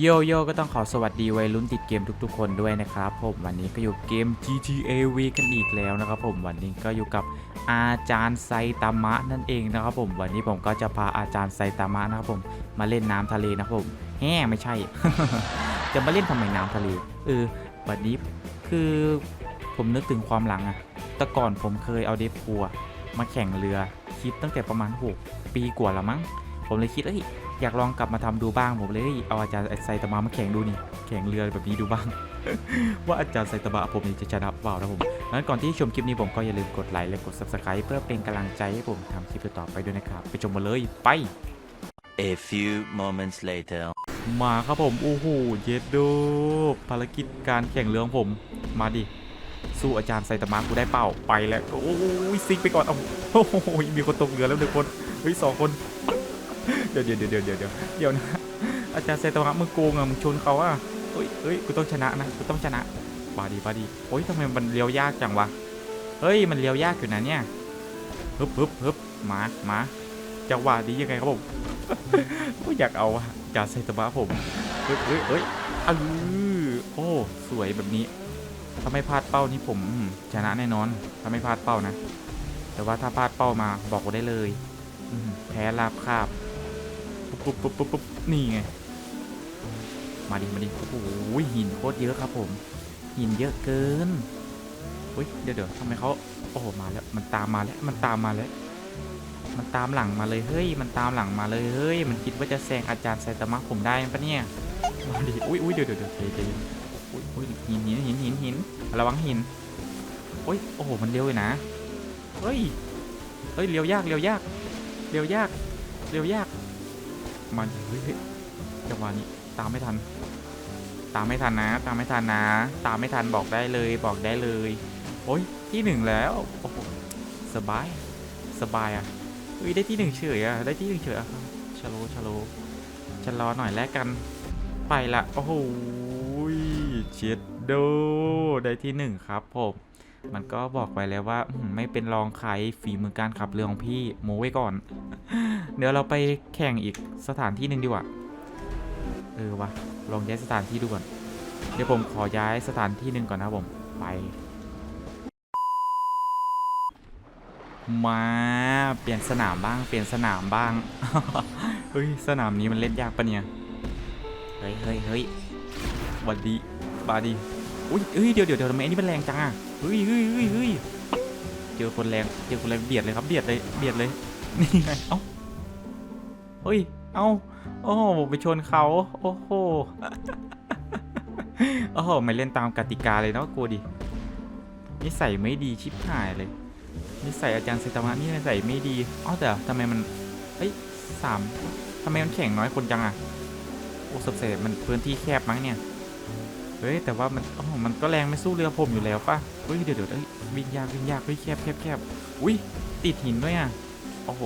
โยโย่ก็ต้องขอสวัสดีวัยรุ่นติดเกมทุกๆ คนด้วยนะครับผมวันนี้ก็อยู่เกม GTA V กันอีกแล้วนะครับผมวันนี้ก็อยู่กับอาจารย์ไซตามะนั่นเองนะครับผมวันนี้ผมก็จะพาอาจารย์ไซตามะนะครับผมมาเล่นน้ำทะเลนะครับผมแฮ่ไม่ใช่ จะมาเล่นทำไมน้ำทะเลเออวันนี้คือผมนึกถึงความหลังอะแต่ก่อนผมเคยเอาเดฟพัวมาแข่งเรือคิดตั้งแต่ประมาณหกปีกว่าละมั้งผมเลยคิดเอ้ย อยากลองกลับมาทำดูบ้างผมเลยเอ้ยเอาอาจารย์ไซตามะมาแข่งดูนี่แข่งเรือแบบนี้ดูบ้าง ว่าอาจารย์ไซตามะผมนี่จะชนะเปล่านะผมงั้นก่อนที่ชมคลิปนี้ผมก็อย่าลืมกดไลค์และกด subscribe เพื่อเป็นกำลังใจให้ผมทำคลิปต่อๆไปด้วยนะครับ ไปชมมาเลยไป A few moments later. มาครับผมโอ้โหเย็ดโดภารกิจการแข่งเรือของผมมาดิสู้อาจารย์ไซตามะกูได้เปล่าไปแล้วโอ้ยซิกไปก่อนเอาโอ้โหมีคนตกเรือแล้วหนึ่งคนเฮ้ยสองคน เดี๋ยวเดี๋ยวเดี๋ยวเดี๋ยวเดี๋ยวเดี๋ยวนะอาจารย์ไซตมะมึงโกงอะมึงชนเขาอะเฮ้ยเฮ้ยกูต้องชนะนะกูต้องชนะบาดีบาดีโอ้ยทำไมมันเลี้ยวยากจังวะเฮ้ยมันเลี้ยวยากอยู่นะเนี่ยฮึบฮึบฮึบมามาจังหวะดียังไงครับผมก็อยากเอาอะอาจารย์ไซตามะผมเฮ้ยเฮ้ยเฮ้ยเออโอ้สวยแบบนี้ถ้าไม่พลาดเป้านี่ผมชนะแน่นอนถ้าไม่พลาดเป้านะ แต่ว่าถ้าพลาดเป้ามาบอกกูได้เลยแพ้ราบคาบ ปุ๊บปุ๊บปุ๊บปุ๊บนี่ไง มาดิมาดิโอ้โหหินโคตรเยอะครับผม หินเยอะเกินเฮ้ยเดี๋ยวเดี๋ยวทำไมเขาโอ้โหมาแล้วมันตามมาแล้วมันตามมาแล้ว มันตามหลังมาเลยเฮ้ย มันตามหลังมาเลยเฮ้ย มันคิดว่าจะแซงอาจารย์ไซตามะผมได้ปะเนี่ยมาดิอุ้ยอุ้ยเดี๋ยวเดี๋ยวเดี๋ยวเย็นอุ้ยอุ้ยหินหินหินหินหินระวังหินโอ้ยโอ้โหมันเร็วเลยนะเฮ้ยเฮ้ยเลี้ยวยากเลี้ยวยากเลี้ยวยากเลี้ยวยาก มันเฮ้ยจังหวะนี้ตามไม่ทัน ตามไม่ทันนะ ตามไม่ทันนะ ตามไม่ทันบอกได้เลยบอกได้เลย โอ้ยที่หนึ่งแล้วโอ้โหสบายสบายอะเฮ้ยได้ที่หนึ่งเฉยอะได้ที่หนึ่งเฉยอะชะโลชะโลชะลอหน่อยแลกกัน ไปละโอ้โหเช็ดโดได้ที่หนึ่งครับผมมันก็บอกไว้แล้วว่าไม่เป็นรองใครฝีมือการขับเรือของพี่โมไว้ก่อน เดี๋ยวเราไปแข่งอีกสถานที่หนึ่งดีกว่า เออวะลองย้ายสถานที่ดูก่อน เดี๋ยวผมขอย้ายสถานที่หนึ่งก่อนนะผม ไป มาเปลี่ยนสนามบ้าง เปลี่ยนสนามบ้าง เฮ้ย สนามนี้มันเล่นยากปะเนี่ย เฮ้ยเฮ้ยเฮ้ยบาดีบาดีอุ้ยเฮ้ยเดี๋ยวเดี๋ยวเดี๋ยวทำไมอันนี้มันแรงจังอะ เฮ้ยเฮ้ยเฮ้ยเฮ้ยเจอคนแรง เจอคนแรงเบียดเลยครับ เบียดเลย เบียดเลย นี่ไง เอ้า เฮ้ย เอ้าโอ้โหผมไปชนเขา โอ้โห โอ้โห ไม่เล่นตามกติกาเลยเนาะกูดิ นิสัยไม่ดีชิบหายเลย นิสัยอาจารย์เซตามะนี่นิสัยไม่ดีอ้าวแต่ทำไมมันเฮ้ยสามทำไมมันแข่งน้อยคนจังอะโอ้สงสัยมันพื้นที่แคบมั้งเนี่ย เฮ้ย แต่ว่ามัน โอ้โหมันก็แรงไม่สู้เรือผมอยู่แล้วป่ะ เฮ้ย เดี๋ยวเดี๋ยวเอ้ยวิ่งยากวิ่งยากเฮ้ยแคบแคบแคบอุ้ยติดหินด้วยอะโอ้โห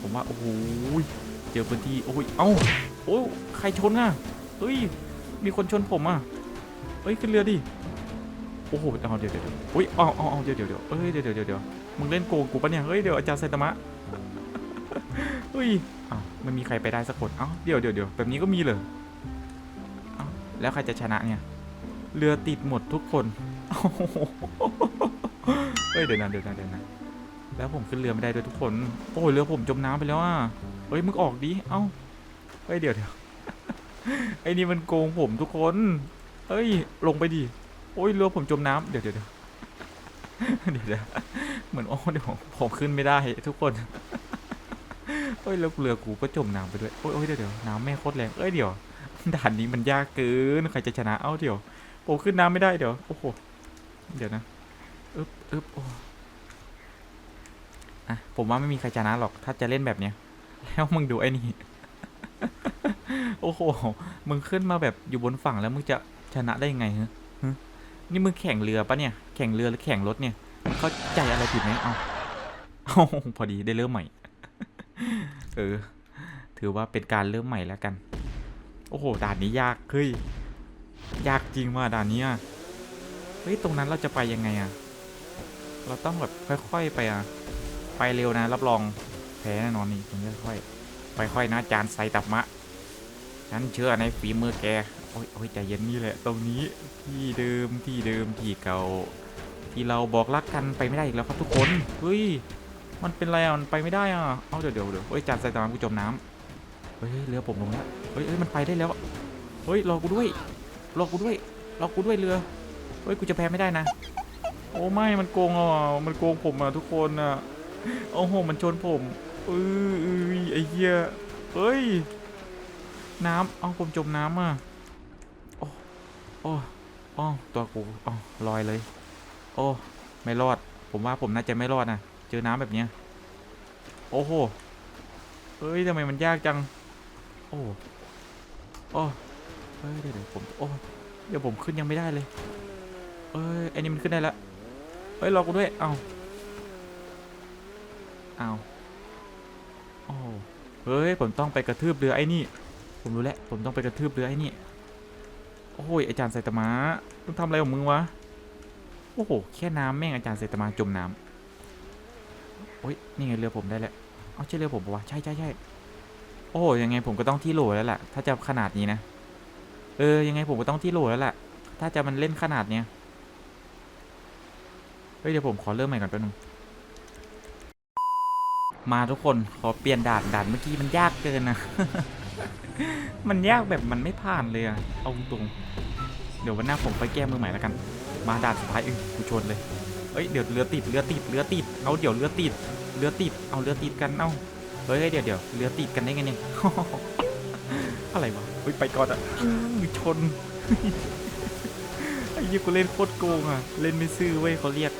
ผมว่า โอ้โห อพื้นที่โอ้ยเอ้าโอ้ยใครชนอะเฮ้ยมีคนชนผมอะเฮ้ยขึ้นเรือดิโอ้โหเอาเดี๋ยวเดี๋ยวเดี๋ยวเฮ้ยเอาเอาเอาเดี๋ยวเดี๋ยวเดี๋ยวเฮ้ยเดี๋ยวเดี๋ยวเดี๋ยวมึงเล่นโกงกูปะเนี่ยเฮ้ยเดี๋ยวอาจารย์ไซตามะเฮ้ยอ้าวมันมีใครไปได้สักคนเอ้าเดี๋ยวเดี๋ยวเดี๋ยวแบบนี้ก็มีเหรอเอ้าแล้วใครจะชนะเนี่ยเรือติดหมดทุกคนโอ้โหเฮ้ยเดี๋ยวนะเดี๋ยวนะเดี๋ยวนะแล้วผมขึ้นเรือไม่ได้ด้วยทุกคน โอ้ยเรือผมจมน้ำไปแล้วอะ เฮ้ยมึงออกดิ เอ้า เฮ้ยเดี๋ยวเดี๋ยวไอ้นี่มันโกงผมทุกคน เฮ้ยลงไปดิ โอ้ยเรือผมจมน้ำเดี๋ยวเดี๋ยวเดี๋ยวเดี๋ยวเดี๋ยวเหมือนโอ้เดี๋ยวผมขึ้นไม่ได้ทุกคนเฮ้ยแล้วเรือกูก็จมน้ำไปด้วยโอ้ยโอ้ยเดี๋ยวเดี๋ยวน้ำแม่โคตรแรง เอ้ยเดี๋ยวด่านนี้มันยากเกิน ใครจะชนะ เอ้าเดี๋ยวผมขึ้นน้ำไม่ได้เดี๋ยว โอ้โห เดี๋ยวนะอึ๊บอึ๊บโอ้อะผมว่าไม่มีใครชนะหรอก ถ้าจะเล่นแบบเนี้ย แล้วมึงดูไอ้นี่ โอ้โห มึงขึ้นมาแบบอยู่บนฝั่งแล้วมึงจะชนะได้ยังไงฮะนี่มึงแข่งเรือปะเนี่ย แข่งเรือหรือแข่งรถเนี่ยมึงเข้าใจอะไรผิดไหมเอาเอาพอดีได้เริ่มใหม่ เออ ถือว่าเป็นการเริ่มใหม่แล้วกัน โอ้โห ด่านนี้ยากเฮ้ย ยากจริงว่าด่านนี้อะเฮ้ย ตรงนั้นเราจะไปยังไงอะเราต้องแบบค่อย ๆ ไปอะไปเร็วนะ รับรอง แพ้แน่นอนนี่ผมค่อยๆค่อยๆนะจานไซตับมะฉันเชื่อในฝีมือแกโอ้ยโอ้ยใจเย็นนี่แหละ ตรงนี้ที่เดิมที่เดิมที่เก่า ที่เราบอกรักกันไปไม่ได้อีกแล้วครับทุกคนเฮ้ยมันเป็นไรอะมันไปไม่ได้อะเอาเดี๋ยวเดี๋ยวเดี๋ยวเฮ้ยจานใส่ตามะกูจมน้ำเฮ้ยเรือผมลงแล้วเฮ้ยเฮ้ยมันไปได้แล้วเฮ้ยรอกูด้วยรอกูด้วยรอกูด้วยเรือเฮ้ยกูจะแพ้ไม่ได้นะโอ้ไม่มันโกงอะมันโกงผมอะทุกคนอะโอ้โหมันชนผม อ้ยเอ้ยไอ้เหี้ยเฮ้ย น้ำเอาผมจมน้ำอะ โอ้ โอ้โอ้ตัวกูอ๋อลอยเลย โอ้ ไม่รอด ผมว่าผมน่าจะไม่รอดนะ เจอน้ำแบบเนี้ย โอ้โห เฮ้ยทำไมมันยากจัง โอ้ โอ้เฮ้ยเดี๋ยวผม โอ้ เดี๋ยวผมขึ้นยังไม่ได้เลย เอ้ยไอ้นี่มันขึ้นได้แล้ว เฮ้ยรอกูด้วย เอาเอาโอ้เฮ้ยผมต้องไปกระทืบเรือไอ้นี่ ผมรู้แล้วผมต้องไปกระทืบเรือไอ้นี่โอ้ยอาจารย์ไซตามะมึงทำอะไรของมึงวะโอ้โหแค่น้ำแม่งอาจารย์ไซตามะจมน้ำโอ้ยนี่ไงเรือผมได้แล้วเอาใช่เรือผมปะวะใช่ใช่ใช่โอ้โหยังไงผมก็ต้องที่โหลแล้วแหละถ้าจะขนาดนี้นะเออยังไงผมก็ต้องที่โหลแล้วแหละถ้าจะมันเล่นขนาดเนี้ยเฮ้ยเดี๋ยวผมขอเริ่มใหม่ก่อนแป๊บนึง มาทุกคนขอเปลี่ยนด่านด่านเมื่อกี้มันยากเกินนะ มันยากแบบมันไม่ผ่านเลยอะเอาตรงเดี๋ยววันหน้าผมไปแก้มือใหม่แล้วกัน มาด่านสุดท้ายเออกูชนเลยเอ้ยเดี๋ยวเรือติดเรือติดเรือติดเอาเดี๋ยวเรือติดเรือติดเอาเรือติดกันเอาเฮ้ยเดี๋ยวเดี๋ยวเรือติดกันได้ไงเนี่ยอะไรวะเฮ้ยไปก่อนอะชนไอ้ยี่กูเล่นโคตรโกงอะเล่นไม่ซื่อเว้ยเขาเรียก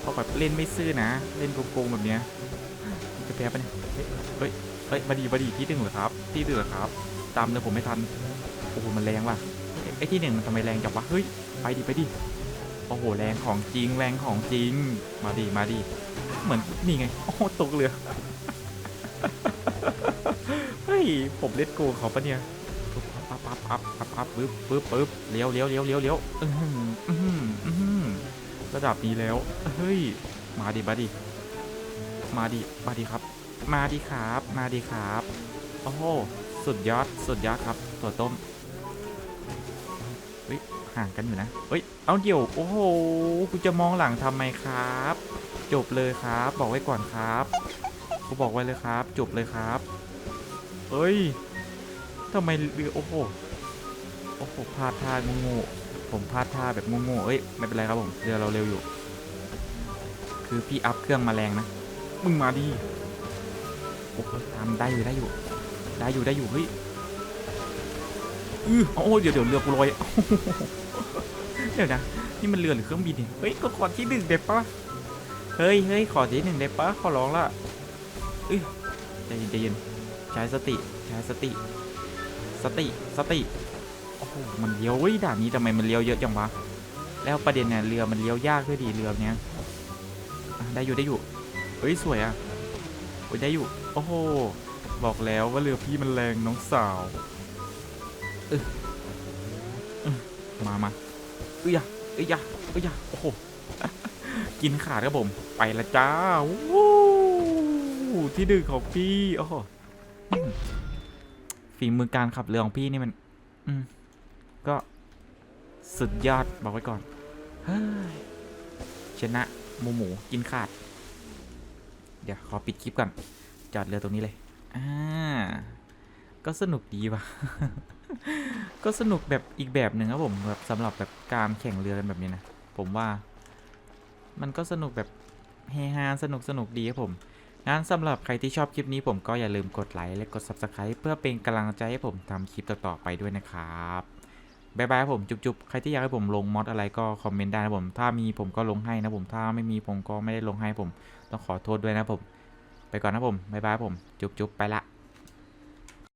เขาแบบเล่นไม่ซื่อนะ เล่นโกงแบบเนี้ย จะแพ้ปะเนี่ย เฮ้ย เฮ้ยมาดีมาดีที่หนึ่งเหรอครับ ที่หนึ่งเหรอครับ ตามเลยผมไม่ทัน โอ้โห มันแรงว่ะ ไอ้ที่หนึ่งมันทำไมแรงจังวะ เฮ้ย ไปดิ ไปดิ โอ้โห แรงของจริง แรงของจริง มาดีมาดีเหมือนนี่ไง โอ้โห ตกเรือ เฮ้ย ผมเล่นโกงเขาปะเนี่ยปั๊บปั๊บปั๊บปั๊บปั๊บปั๊บปึ๊บปึ๊บปึ๊บเลี้ยวเลี้ยวเลี้ยวเลี้ยวเลี้ยวอื้อหืออื้อหืออื้อหือระดับนี้แล้ว เฮ้ย มาดิ มาดิ มาดิมาดิครับ มาดิครับ มาดิครับ โอ้โห สุดยอด สุดยอดครับ ตัวต้มเฮ้ย ห่างกันอยู่นะ เฮ้ย เอาเดี๋ยว โอ้โห กูจะมองหลังทำไมครับ จบเลยครับ บอกไว้ก่อนครับ กูบอกไว้เลยครับ จบเลยครับเอ้ยทำไมเรือ โอ้โห โอ้โห พลาดท่าโง่ผมพลาดท่าแบบโง่เอ้ย ไม่เป็นไรครับผม เรือเราเร็วอยู่ คือพี่อัพเครื่องมาแรงนะ มึงมาดิโอ้โหตามได้อยู่ได้อยู่ ได้อยู่ได้อยู่เฮ้ยอือโอ้เดี๋ยวเดี๋ยวเรือกูลอยเดี๋ยวนะนี่มันเรือหรือเครื่องบินเนี่ยเฮ้ยก็ขอที่หนึ่งเด็ดปะเฮ้ยเฮ้ยขอที่หนึ่งเด็ดปะขอร้องละเอ้ยใจเย็นใจเย็นใช้สติใช้สติ สติสติโอ้โหมันเลี้ยวเว้ยด่านนี้ทำไมมันเลี้ยวเยอะจังวะแล้วประเด็นเนี่ยเรือมันเลี้ยวยากด้วยดีเรือเนี้ยได้อยู่ได้อยู่ เฮ้ยสวยอะโอ้ยได้อยู่ โอ้โห บอกแล้วว่าเรือพี่มันแรงน้องสาวเออมามาเอ้ยะเอ้ยะเอ้ยะโอ้โห กินขาดครับผม ไปละจ้าวู้ที่ดึกของพี่ โอ้โหฝีมือการขับเรือของพี่นี่มัน อืม ก็สุดยอดบอกไว้ก่อนเชนะหมูหมูกินขาด ดี๋ยวขอปิดคลิปก่อน จอดเรือตรงนี้เลย อ่า ก็สนุกดีว่ะ ก็สนุกแบบอีกแบบหนึ่งครับผมแบบสำหรับแบบการแข่งเรือกันแบบนี้นะ ผมว่า มันก็สนุกแบบเฮฮาสนุกสนุกดีครับผมงั้นสำหรับใครที่ชอบคลิปนี้ผมก็อย่าลืมกดไลค์และกด Subscribe เพื่อเป็นกำลังใจให้ผมทำคลิปต่อๆไปด้วยนะครับ บายบายครับผมจุ๊บๆ ใครที่อยากให้ผมลงมอดอะไรก็คอมเมนต์ได้นะผม ถ้ามีผมก็ลงให้นะผม ถ้าไม่มีผมก็ไม่ได้ลงให้ผม ต้องขอโทษด้วยนะผม ไปก่อนนะผมบายบายครับผม จุ๊บๆ ไปละ